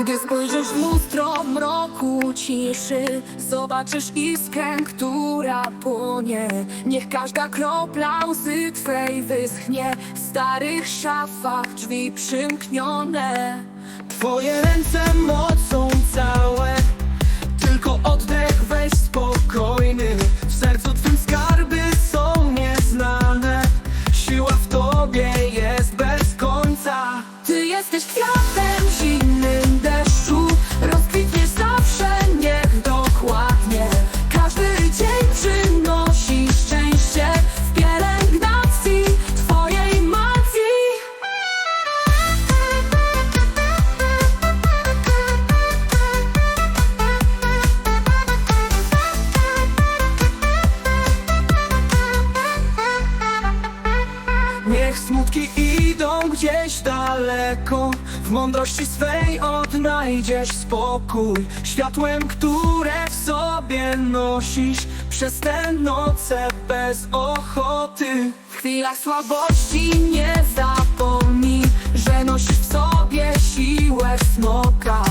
Gdy spojrzysz w lustro mroku ciszy Zobaczysz iskrę, która płonie. Niech każda kropla łzy twej wyschnie. W starych szafach drzwi przymknione. Twoje ręce mocą całe. Tylko oddech weź spokojny. W sercu twym skarby są nieznane. Siła w tobie jest bez końca. Ty jesteś kwiatem idą gdzieś daleko. W mądrości swej odnajdziesz spokój. Światłem, które w sobie nosisz Przez te noce bez ochoty. W chwilach słabości nie zapomnij Że nosisz w sobie siłę smoka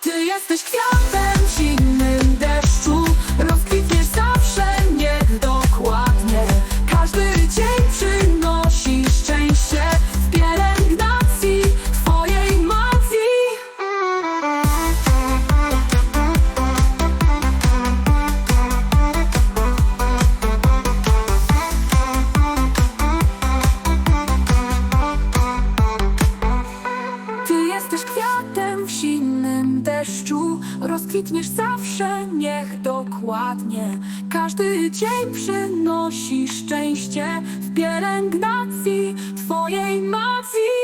Ty jesteś kwiatem w zimnym deszczu. Rozkwitniesz zawsze, niech dokładnie Każdy dzień przynosi szczęście W pielęgnacji twojej macji. Ty jesteś kwiatem w zimnym deszczu. Rozkwitniesz zawsze, niech dokładnie. Każdy dzień przynosi szczęście W pielęgnacji twojej macji